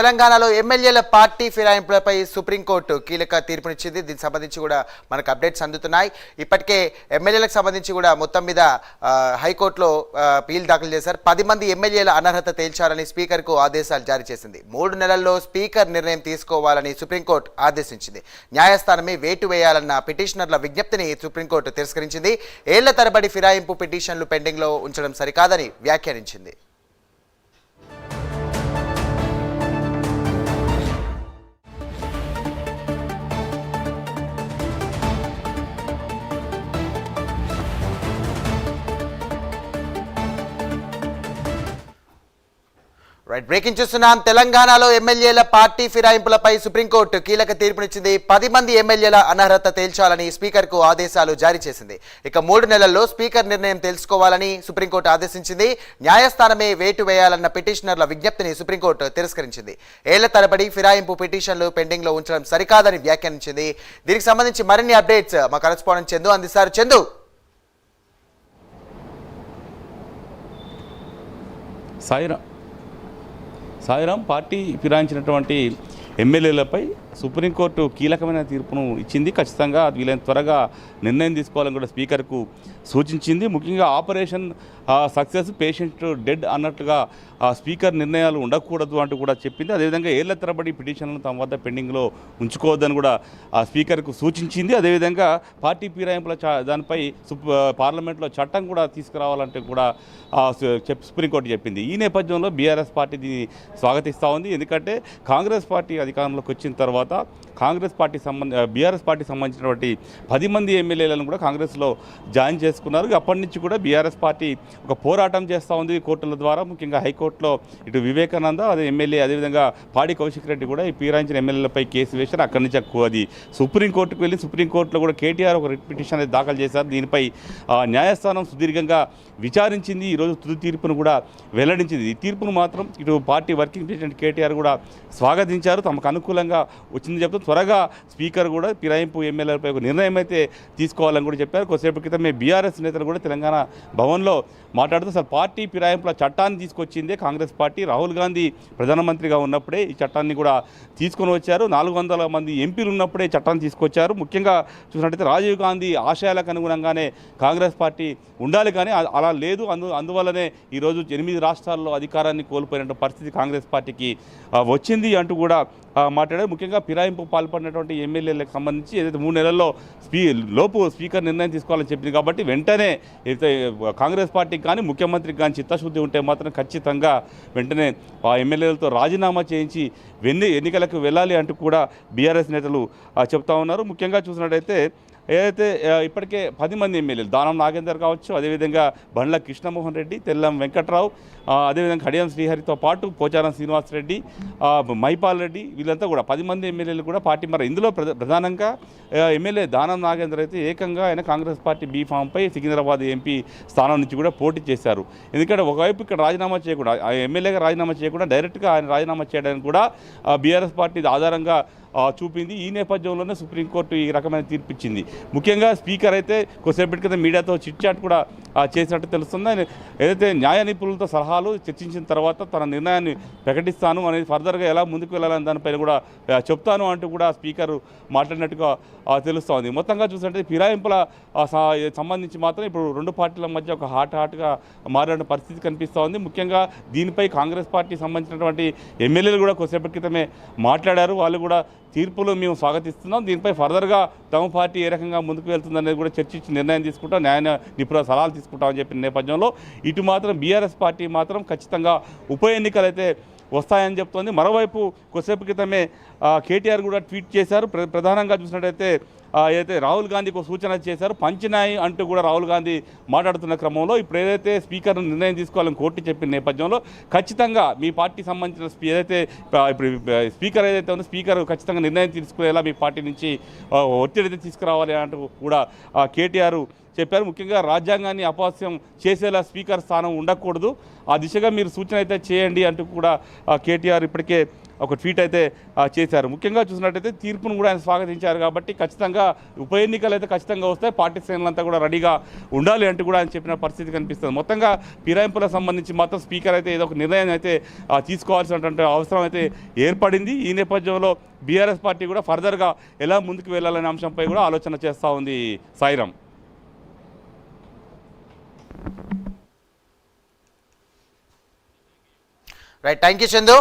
తెలంగాణలో ఎమ్మెల్యేల party ఫిరాయింపులపై supreme court కీలక తీర్పునిచ్చింది. దీనికి సంబంధించి కూడా మనకు అప్డేట్స్ అందుతున్నాయి. ఇప్పటికే ఎమ్మెల్యేలకు సంబంధించి కూడా మొత్తం మీద హైకోర్టులో పీల్ దాఖలు చేశారు. పది మంది ఎమ్మెల్యేల అనర్హత తేల్చాలని స్పీకర్కు ఆదేశాలు జారీ చేసింది. మూడు నెలల్లో స్పీకర్ నిర్ణయం తీసుకోవాలని సుప్రీంకోర్టు ఆదేశించింది. న్యాయస్థానమే వేటు వేయాలన్న పిటిషనర్ల విజ్ఞప్తిని సుప్రీంకోర్టు తిరస్కరించింది. ఏళ్ళ తరబడి ఫిరాయింపు పిటిషన్లు పెండింగ్లో ఉంచడం సరికాదని వ్యాఖ్యానించింది. రైట్ బ్రేకింగ్ చూస్తున్నాం. తెలంగాణలో ఎమ్మెల్యేల పార్టీ ఫిరాయింపులపై సుప్రీంకోర్టు కీలక తీర్పునిచ్చింది. పది మంది ఎమ్మెల్యేల అనర్హత తేల్చాలని స్పీకర్కు ఆదేశాలు జారీ చేసింది. ఇక మూడు నెలల్లో స్పీకర్ నిర్ణయం తెలుసుకోవాలని సుప్రీంకోర్టు ఆదేశించింది. న్యాయస్థానమే వేటు వేయాలన్న పిటిషనర్ల విజ్ఞప్తిని సుప్రీంకోర్టు తిరస్కరించింది. ఏళ్ళ తరబడి ఫిరాయింపు పిటిషన్లు పెండింగ్లో ఉంచడం సరికాదని వ్యాఖ్యానించింది. దీనికి సంబంధించి మరిన్ని అప్డేట్స్ మా కరెస్పాండెంట్ చందు అందిస్తారు. చందు! సాయిరా సాయిరాం పార్టీ ఫిరాయించినటువంటి ఎమ్మెల్యేలపై సుప్రీంకోర్టు కీలకమైన తీర్పును ఇచ్చింది. ఖచ్చితంగా అది వీలైన త్వరగా నిర్ణయం తీసుకోవాలని కూడా స్పీకర్కు సూచించింది. ముఖ్యంగా ఆపరేషన్ సక్సెస్ పేషెంట్ డెడ్ అన్నట్టుగా ఆ, స్పీకర్ నిర్ణయాలు ఉండకూడదు అంటూ కూడా చెప్పింది. అదేవిధంగా ఏళ్ళ తరబడి పిటిషన్లను తమ వద్ద పెండింగ్లో ఉంచుకోవద్దని కూడా ఆ స్పీకర్కు సూచించింది. అదేవిధంగా పార్టీ ఫిరాయింపుల దానిపై పార్లమెంట్లో చట్టం కూడా తీసుకురావాలంటే కూడా సుప్రీంకోర్టు చెప్పింది. ఈ నేపథ్యంలో బీఆర్ఎస్ పార్టీ దీన్ని స్వాగతిస్తూ ఉంది. ఎందుకంటే కాంగ్రెస్ పార్టీ అధికారంలోకి వచ్చిన తర్వాత కాంగ్రెస్ పార్టీ సంబంధ బీఆర్ఎస్ పార్టీ సంబంధించినటువంటి పది మంది ఎమ్మెల్యేలను కూడా కాంగ్రెస్లో జాయిన్ చేసుకున్నారు. అప్పటి నుంచి కూడా బీఆర్ఎస్ పార్టీ ఒక పోరాటం చేస్తూ ఉంది కోర్టుల ద్వారా. ముఖ్యంగా హైకోర్టులో ఇటు వివేకానంద అదే ఎమ్మెల్యే అదేవిధంగా పాడి కౌశిక్ రెడ్డి కూడా ఈ పీరాయించిన ఎమ్మెల్యేలపై కేసు వేశారు. అక్కడి నుంచి ఎక్కువ అది సుప్రీంకోర్టుకు వెళ్ళి సుప్రీంకోర్టులో కూడా కేటీఆర్ ఒక పిటిషన్ అనేది దాఖలు చేశారు. దీనిపై ఆ, న్యాయస్థానం సుదీర్ఘంగా విచారించింది. ఈరోజు తుది తీర్పును కూడా వెల్లడించింది. ఈ తీర్పును మాత్రం ఇటు పార్టీ వర్కింగ్ ప్రెసిడెంట్ కేటీఆర్ కూడా స్వాగతించారు. తమకు అనుకూలంగా వచ్చింది చెప్తూ త్వరగా స్పీకర్ కూడా ఫిరాయింపు ఎమ్మెల్యేలపై ఒక నిర్ణయం అయితే తీసుకోవాలని కూడా చెప్పారు. కొద్దిసేపు క్రితమే బీఆర్ఎస్ నేతలు కూడా తెలంగాణ భవన్లో మాట్లాడుతూ అసలు పార్టీ ఫిరాయింపుల చట్టాన్ని తీసుకొచ్చిందే కాంగ్రెస్ పార్టీ. రాహుల్ గాంధీ ప్రధానమంత్రిగా ఉన్నప్పుడే ఈ చట్టాన్ని కూడా తీసుకొని వచ్చారు. నాలుగు వందల మంది ఎంపీలు ఉన్నప్పుడే చట్టాన్ని తీసుకొచ్చారు. ముఖ్యంగా చూసినట్టయితే రాజీవ్ గాంధీ ఆశయాలకు అనుగుణంగానే కాంగ్రెస్ పార్టీ ఉండాలి కానీ అలా లేదు. అందు అందువల్లనే ఈరోజు ఎనిమిది రాష్ట్రాల్లో అధికారాన్ని కోల్పోయిన పరిస్థితి కాంగ్రెస్ పార్టీకి వచ్చింది అంటూ కూడా మాట్లాడారు. ముఖ్యంగా ఫిరాయింపు పాల్పడినటువంటి ఎమ్మెల్యేలకు సంబంధించి ఏదైతే మూడు నెలల్లో స్పీ లోపు స్పీకర్ నిర్ణయం తీసుకోవాలని చెప్పింది కాబట్టి వెంటనే ఏదైతే కాంగ్రెస్ పార్టీకి కానీ ముఖ్యమంత్రికి కానీ చిత్తశుద్ధి ఉంటే మాత్రం ఖచ్చితంగా వెంటనే ఆ ఎమ్మెల్యేలతో రాజీనామా చేయించి వెన్ని ఎన్నికలకు వెళ్ళాలి అంటూ కూడా బీఆర్ఎస్ నేతలు ఆ, చెప్తా ఉన్నారు. ముఖ్యంగా చూసినట్టయితే ఏదైతే ఇప్పటికే పది మంది ఎమ్మెల్యేలు దానం నాగేందర్ కావచ్చు అదేవిధంగా బండ్ల కృష్ణమోహన్ రెడ్డి తెల్లం వెంకట్రావు అదేవిధంగా కడియం శ్రీహరితో పాటు పోచారం శ్రీనివాస్ రెడ్డి మైపాల్ రెడ్డి వీళ్ళంతా కూడా పది మంది ఎమ్మెల్యేలు కూడా పార్టీ మరి ఇందులో ప్రధానంగా ఎమ్మెల్యే దానం నాగేందర్ అయితే ఏకంగా ఆయన కాంగ్రెస్ పార్టీ బీ ఫామ్పై సికింద్రాబాద్ ఎంపీ స్థానం నుంచి కూడా పోటీ చేశారు. ఎందుకంటే ఒకవైపు ఇక్కడ రాజీనామా చేయకుండా ఆ ఎమ్మెల్యేగా రాజీనామా చేయకుండా డైరెక్ట్గా ఆయన రాజీనామా చేయడానికి కూడా బీఆర్ఎస్ పార్టీ ఆధారంగా చూపింది. ఈ నేపథ్యంలోనే సుప్రీంకోర్టు ఈ రకమైన తీర్పు ఇచ్చింది ముఖ్యంగా స్పీకర్ అయితే కొద్దిసేపటి క్రితం మీడియాతో చిట్ చాట్ కూడా చేసినట్టు తెలుస్తుంది. ఆయన ఏదైతే న్యాయ నిపుణులతో సలహాలు చర్చించిన తర్వాత తన నిర్ణయాన్ని ప్రకటిస్తాను అనేది ఫర్దర్గా ఎలా ముందుకు వెళ్ళాలని దానిపైన కూడా చెప్తాను అంటూ కూడా స్పీకర్ మాట్లాడినట్టుగా తెలుస్తోంది. మొత్తంగా చూసినట్టు ఫిరాయింపుల స- సంబంధించి మాత్రం ఇప్పుడు రెండు పార్టీల మధ్య ఒక హాట్ హాట్గా మారిన పరిస్థితి కనిపిస్తోంది. ముఖ్యంగా దీనిపై కాంగ్రెస్ పార్టీ సంబంధించినటువంటి ఎమ్మెల్యేలు కూడా కొద్దిసేపటి క్రితమే మాట్లాడారు. వాళ్ళు కూడా తీర్పులు మేము స్వాగతిస్తున్నాం. దీనిపై ఫర్దర్గా తమ పార్టీ ఏ రకంగా ముందుకు వెళ్తుందనేది కూడా చర్చించి నిర్ణయం తీసుకుంటాం. న్యాయ నిపుణుల సలహాలు తీసుకుంటామని చెప్పిన నేపథ్యంలో ఇటు మాత్రం బీఆర్ఎస్ పార్టీ మాత్రం ఖచ్చితంగా ఉప ఎన్నికలైతే వస్తాయని చెప్తోంది. మరోవైపు కొద్దిసేపు క్రితమే కేటీఆర్ కూడా ట్వీట్ చేశారు. ప్ర ప్రధానంగా చూసినట్టయితే ఏదైతే రాహుల్ గాంధీకి ఒక సూచన చేశారు పంచినాయి అంటూ కూడా రాహుల్ గాంధీ మాట్లాడుతున్న క్రమంలో ఇప్పుడు ఏదైతే స్పీకర్ నిర్ణయం తీసుకోవాలని కోర్టు చెప్పిన నేపథ్యంలో ఖచ్చితంగా మీ పార్టీ సంబంధించిన స్పీ- ఏదైతే ఇప్పుడు స్పీకర్ ఏదైతే ఉందో స్పీకర్ ఖచ్చితంగా నిర్ణయం తీసుకునేలా మీ పార్టీ నుంచి ఒత్తిడి అయితే తీసుకురావాలి అంటూ కూడా కేటీఆర్ చెప్పారు. ముఖ్యంగా రాజ్యాంగాన్ని అపహాస్యం చేసేలా స్పీకర్ స్థానం ఉండకూడదు. ఆ దిశగా మీరు సూచన అయితే చేయండి అంటూ కూడా కేటీఆర్ ఇప్పటికే ఒక ట్వీట్ అయితే చేశారు. ముఖ్యంగా చూసినట్టయితే తీర్పును కూడా ఆయన స్వాగతించారు కాబట్టి ఖచ్చితంగా ఉప ఎన్నికలు అయితే ఖచ్చితంగా వస్తాయి. పార్టీ శ్రేణులంతా కూడా రెడీగా ఉండాలి అంటూ కూడా ఆయన చెప్పిన పరిస్థితి కనిపిస్తుంది. మొత్తంగా ఫిరాయింపులకు సంబంధించి మాత్రం స్పీకర్ అయితే ఏదో ఒక నిర్ణయం అయితే తీసుకోవాల్సినటువంటి అవసరం అయితే ఏర్పడింది. ఈ నేపథ్యంలో బీఆర్ఎస్ పార్టీ కూడా ఫర్దర్గా ఎలా ముందుకు వెళ్ళాలనే అంశంపై కూడా ఆలోచన చేస్తూ ఉంది Sairam right thank you Chandu